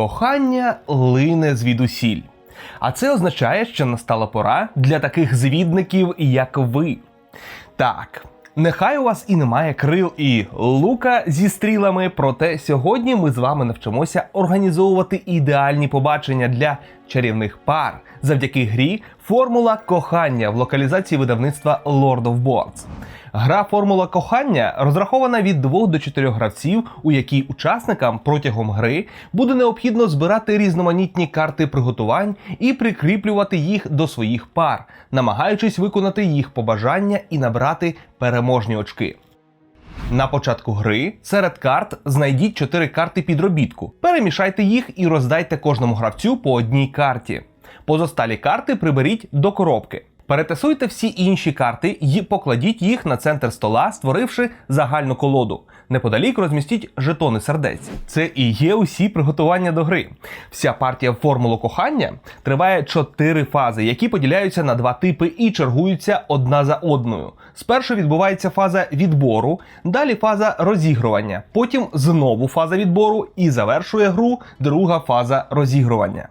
Кохання лине звідусіль. А це означає, що настала пора для таких звідників, як ви. Так, нехай у вас і немає крил і лука зі стрілами, проте сьогодні ми з вами навчимося організовувати ідеальні побачення для чарівних пар завдяки грі Формула кохання в локалізації видавництва Lord of Boards. Гра Формула кохання розрахована від 2 до 4 гравців, у якій учасникам протягом гри буде необхідно збирати різноманітні карти приготувань і прикріплювати їх до своїх пар, намагаючись виконати їх побажання і набрати переможні очки. На початку гри серед карт знайдіть 4 карти підробітку. Перемішайте їх і роздайте кожному гравцю по одній карті. Позосталі карти приберіть до коробки. Перетасуйте всі інші карти і покладіть їх на центр стола, створивши загальну колоду. Неподалік розмістіть жетони сердець. Це і є усі приготування до гри. Вся партія формулу кохання триває 4 фази, які поділяються на два типи і чергуються одна за одною. Спершу відбувається фаза відбору, далі фаза розігрування, потім знову фаза відбору і завершує гру друга фаза розігрування.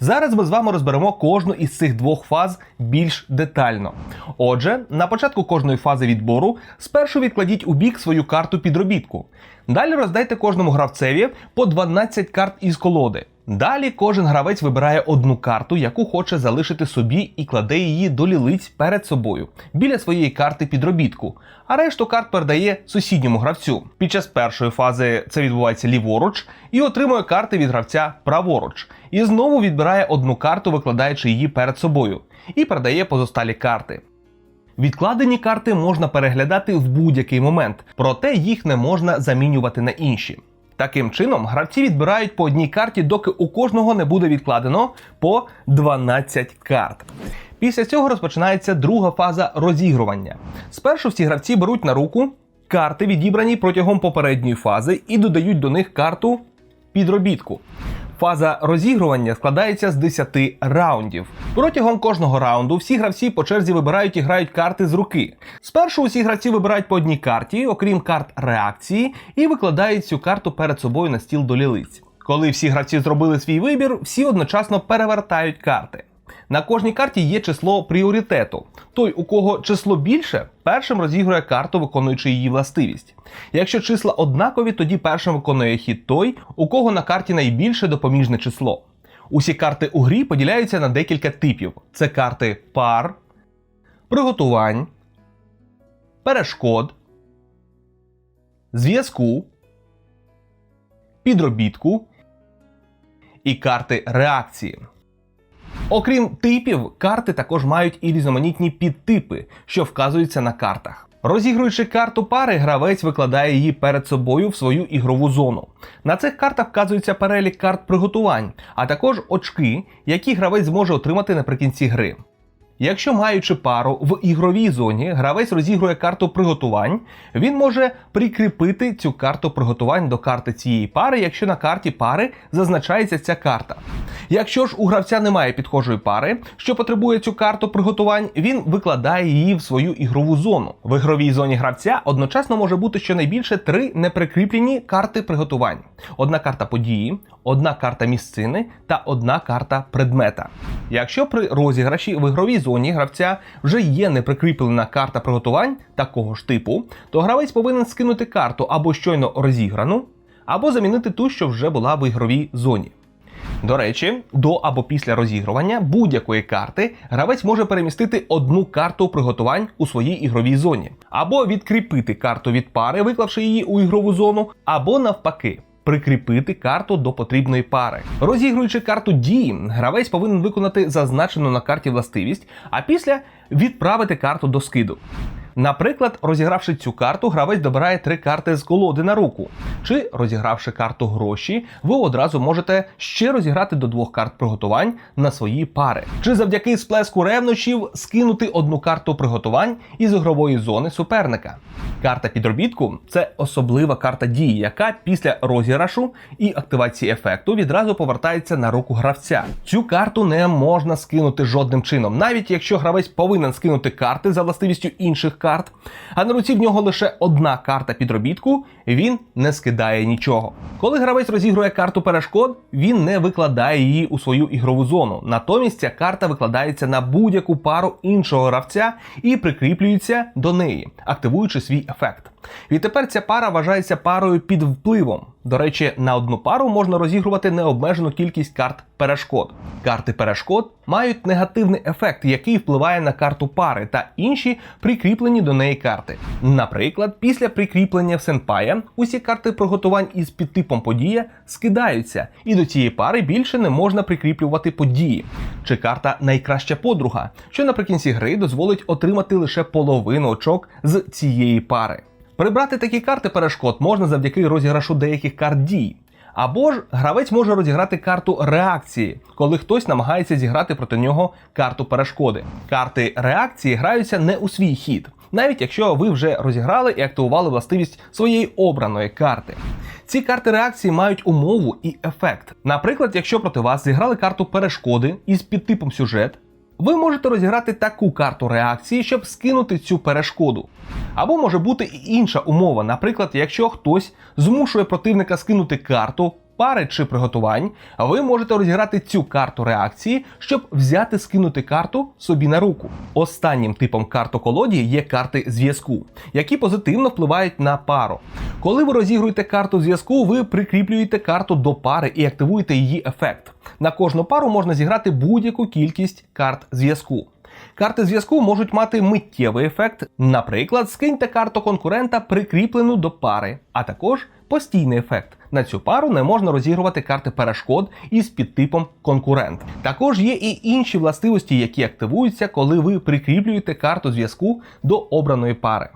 Зараз ми з вами розберемо кожну із цих двох фаз більш детально. Отже, на початку кожної фази відбору спершу відкладіть у бік свою карту підробітку. Далі роздайте кожному гравцеві по 12 карт із колоди. Далі кожен гравець вибирає одну карту, яку хоче залишити собі і кладе її до лілиць перед собою біля своєї карти підробітку, а решту карт передає сусідньому гравцю. Під час першої фази це відбувається ліворуч і отримує карти від гравця праворуч. І знову відбирає одну карту, викладаючи її перед собою, і передає позосталі карти. Відкладені карти можна переглядати в будь-який момент, проте їх не можна замінювати на інші. Таким чином, гравці відбирають по одній карті, доки у кожного не буде відкладено по 12 карт. Після цього розпочинається друга фаза розігрування. Спершу всі гравці беруть на руку карти, відібрані протягом попередньої фази, і додають до них карту підробітку. Фаза розігрування складається з 10 раундів. Протягом кожного раунду всі гравці по черзі вибирають і грають карти з руки. Спершу усі гравці вибирають по одній карті, окрім карт реакції, і викладають цю карту перед собою на стіл до лілиць. Коли всі гравці зробили свій вибір, всі одночасно перевертають карти. На кожній карті є число пріоритету. Той, у кого число більше, першим розігрує карту, виконуючи її властивість. Якщо числа однакові, тоді першим виконує хід той, у кого на карті найбільше допоміжне число. Усі карти у грі поділяються на декілька типів: це карти пар, приготувань, перешкод, зв'язку, підробітку і карти реакції. Окрім типів, карти також мають і різноманітні підтипи, що вказуються на картах. Розігруючи карту пари, гравець викладає її перед собою в свою ігрову зону. На цих картах вказується перелік карт приготувань, а також очки, які гравець зможе отримати наприкінці гри. Якщо маючи пару в ігровій зоні, гравець розігрує карту приготувань, він може прикріпити цю карту приготувань до карти цієї пари, якщо на карті пари зазначається ця карта. Якщо ж у гравця немає підхожої пари, що потребує цю карту приготувань, він викладає її в свою ігрову зону. В ігровій зоні гравця одночасно може бути щонайбільше три неприкріплені карти приготувань: одна карта події, одна карта місцини та одна карта предмета. Якщо при розіграші в ігровій зоні гравця вже є неприкріплена карта приготувань такого ж типу, то гравець повинен скинути карту або щойно розіграну, або замінити ту, що вже була в ігровій зоні. До речі, до або після розігрування будь-якої карти гравець може перемістити одну карту приготувань у своїй ігровій зоні, або відкріпити карту від пари, виклавши її у ігрову зону, або навпаки. Прикріпити карту до потрібної пари. Розігруючи карту дії, гравець повинен виконати зазначену на карті властивість, а після відправити карту до скиду. Наприклад, розігравши цю карту, гравець добирає три карти з колоди на руку. Чи розігравши карту гроші, ви одразу можете ще розіграти до двох карт приготувань на свої пари. Чи завдяки сплеску ревнощів скинути одну карту приготувань із ігрової зони суперника. Карта підробітку це особлива карта дії, яка після розіграшу і активації ефекту відразу повертається на руку гравця. Цю карту не можна скинути жодним чином, навіть якщо гравець повинен скинути карти за властивістю інших карт карт, а на руці в нього лише одна карта підробітку, він не скидає нічого. Коли гравець розігрує карту перешкод, він не викладає її у свою ігрову зону. Натомість ця карта викладається на будь-яку пару іншого гравця і прикріплюється до неї, активуючи свій ефект. Відтепер ця пара вважається парою під впливом. До речі, на одну пару можна розігрувати необмежену кількість карт перешкод. Карти перешкод мають негативний ефект, який впливає на карту пари та інші прикріплені до неї карти. Наприклад, після прикріплення в сенпая усі карти приготувань із підтипом подія скидаються, і до цієї пари більше не можна прикріплювати події. Чи карта найкраща подруга, що наприкінці гри дозволить отримати лише половину очок з цієї пари. Прибрати такі карти перешкод можна завдяки розіграшу деяких карт дій. Або ж гравець може розіграти карту реакції, коли хтось намагається зіграти проти нього карту перешкоди. Карти реакції граються не у свій хід, навіть якщо ви вже розіграли і активували властивість своєї обраної карти. Ці карти реакції мають умову і ефект. Наприклад, якщо проти вас зіграли карту перешкоди із підтипом сюжет, ви можете розіграти таку карту реакції, щоб скинути цю перешкоду. Або може бути і інша умова, наприклад, якщо хтось змушує противника скинути карту. Пари чи приготувань, ви можете розіграти цю карту реакції, щоб взяти скинути карту собі на руку. Останнім типом картоколоді є карти зв'язку, які позитивно впливають на пару. Коли ви розігруєте карту зв'язку, ви прикріплюєте карту до пари і активуєте її ефект. На кожну пару можна зіграти будь-яку кількість карт зв'язку. Карти зв'язку можуть мати миттєвий ефект, наприклад, скиньте карту конкурента, прикріплену до пари, а також постійний ефект. На цю пару не можна розігрувати карти перешкод із підтипом конкурент. Також є і інші властивості, які активуються, коли ви прикріплюєте карту зв'язку до обраної пари.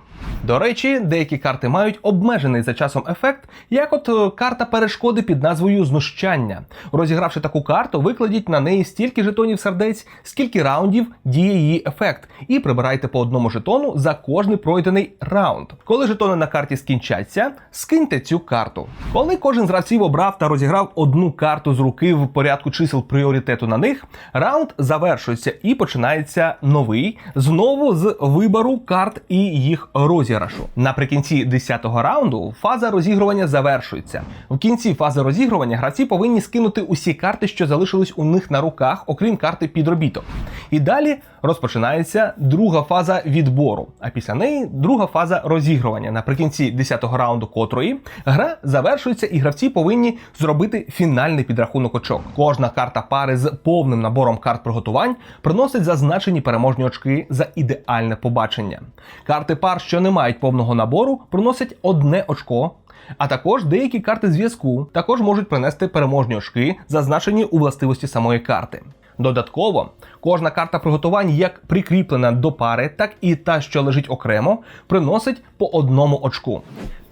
До речі, деякі карти мають обмежений за часом ефект, як от е, карта перешкоди під назвою знущання. Розігравши таку карту, викладіть на неї стільки жетонів сердець, скільки раундів діє її ефект, і прибирайте по одному жетону за кожний пройдений раунд. Коли жетони на карті скінчаться, скиньте цю карту. Коли кожен з гравців обрав та розіграв одну карту з руки в порядку чисел пріоритету на них, раунд завершується і починається новий знову з вибору карт і їх розіграшу. Наприкінці 10-го раунду фаза розігрування завершується. В кінці фази розігрування гравці повинні скинути усі карти, що залишились у них на руках, окрім карти підробіток. І далі розпочинається друга фаза відбору, а після неї друга фаза розігрування. Наприкінці 10-го раунду котрої гра завершується, і гравці повинні зробити фінальний підрахунок очок. Кожна карта пари з повним набором карт приготувань приносить зазначені переможні очки за ідеальне побачення. Карти пар, що не мають повного набору, приносять одне очко. А також деякі карти зв'язку також можуть принести переможні очки, зазначені у властивості самої карти. Додатково, кожна карта приготувань, як прикріплена до пари, так і та, що лежить окремо, приносить по одному очку.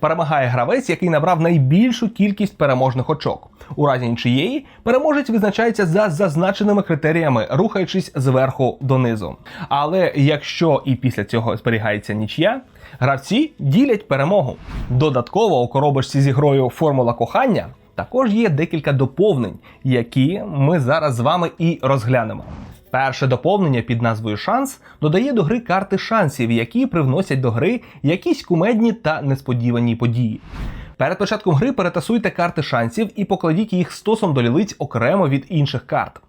Перемагає гравець, який набрав найбільшу кількість переможних очок. У разі нічиєї переможець визначається за зазначеними критеріями, рухаючись зверху донизу. Але якщо і після цього зберігається нічия, гравці ділять перемогу. Додатково у коробочці зі грою Формула кохання також є декілька доповнень, які ми зараз з вами і розглянемо. Перше доповнення під назвою Шанс додає до гри карти шансів, які привносять до гри якісь кумедні та несподівані події. Перед початком гри перетасуйте карти шансів і покладіть їх стосом до лілиць окремо від інших карт.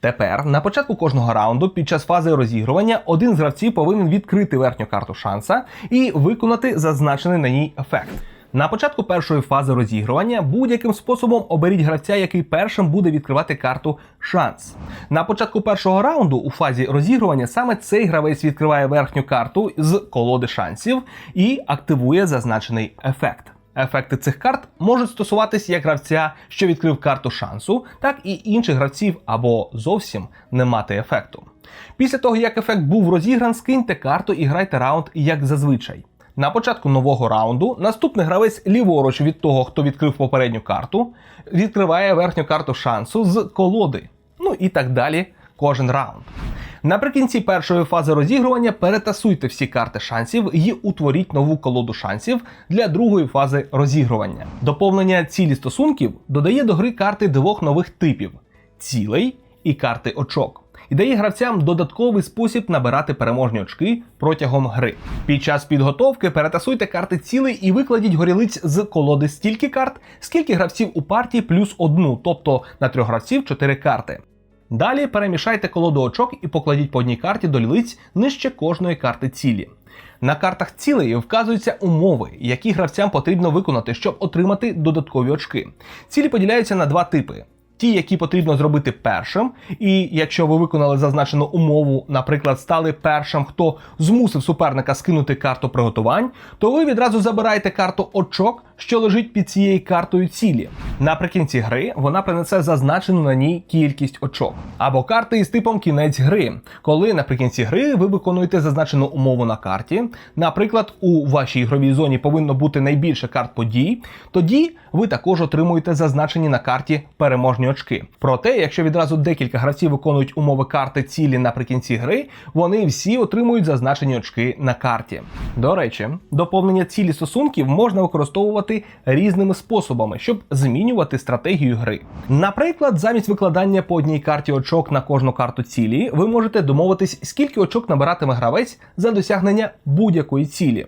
Тепер на початку кожного раунду під час фази розігрування один з гравців повинен відкрити верхню карту шанса і виконати зазначений на ній ефект. На початку першої фази розігрування будь-яким способом оберіть гравця, який першим буде відкривати карту шанс. На початку першого раунду у фазі розігрування саме цей гравець відкриває верхню карту з колоди шансів і активує зазначений ефект. Ефекти цих карт можуть стосуватись як гравця, що відкрив карту шансу, так і інших гравців або зовсім не мати ефекту. Після того, як ефект був розігран, скиньте карту і грайте раунд як зазвичай. На початку нового раунду наступний гравець ліворуч від того, хто відкрив попередню карту, відкриває верхню карту шансу з колоди. Ну і так далі кожен раунд. Наприкінці першої фази розігрування перетасуйте всі карти шансів і утворіть нову колоду шансів для другої фази розігрування. Доповнення цілі стосунків додає до гри карти двох нових типів цілей і карти очок. І дає гравцям додатковий спосіб набирати переможні очки протягом гри. Під час підготовки перетасуйте карти цілей і викладіть горілиць з колоди стільки карт, скільки гравців у партії плюс одну, тобто на трьох гравців 4 карти. Далі перемішайте колоду очок і покладіть по одній карті до лілиць нижче кожної карти цілі. На картах цілей вказуються умови, які гравцям потрібно виконати, щоб отримати додаткові очки. Цілі поділяються на два типи. Ті, які потрібно зробити першим, і якщо ви виконали зазначену умову, наприклад, стали першим, хто змусив суперника скинути карту приготувань, то ви відразу забираєте карту очок, що лежить під цією картою цілі. Наприкінці гри вона принесе зазначену на ній кількість очок. Або карти із типом кінець гри, коли наприкінці гри ви виконуєте зазначену умову на карті. Наприклад, у вашій ігровій зоні повинно бути найбільше карт подій, тоді ви також отримуєте зазначені на карті переможні очки. Проте, якщо відразу декілька гравців виконують умови карти цілі наприкінці гри, вони всі отримують зазначені очки на карті. До речі, доповнення цілі стосунків можна використовувати різними способами, щоб змінювати стратегію гри. Наприклад, замість викладання по одній карті очок на кожну карту цілі, ви можете домовитись, скільки очок набиратиме гравець за досягнення будь-якої цілі.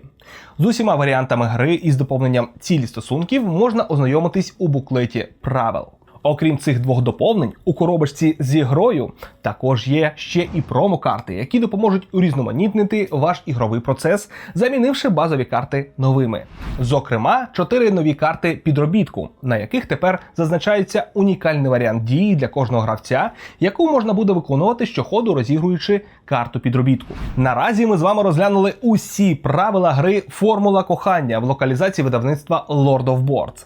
З усіма варіантами гри із доповненням цілі стосунків можна ознайомитись у буклеті правил. Окрім цих двох доповнень, у коробочці зі грою також є ще і промокарти, які допоможуть урізноманітнити ваш ігровий процес, замінивши базові карти новими. Зокрема, чотири нові карти підробітку, на яких тепер зазначається унікальний варіант дії для кожного гравця, яку можна буде виконувати щоходу, розігруючи карту підробітку. Наразі ми з вами розглянули усі правила гри Формула кохання в локалізації видавництва Lord of Boards.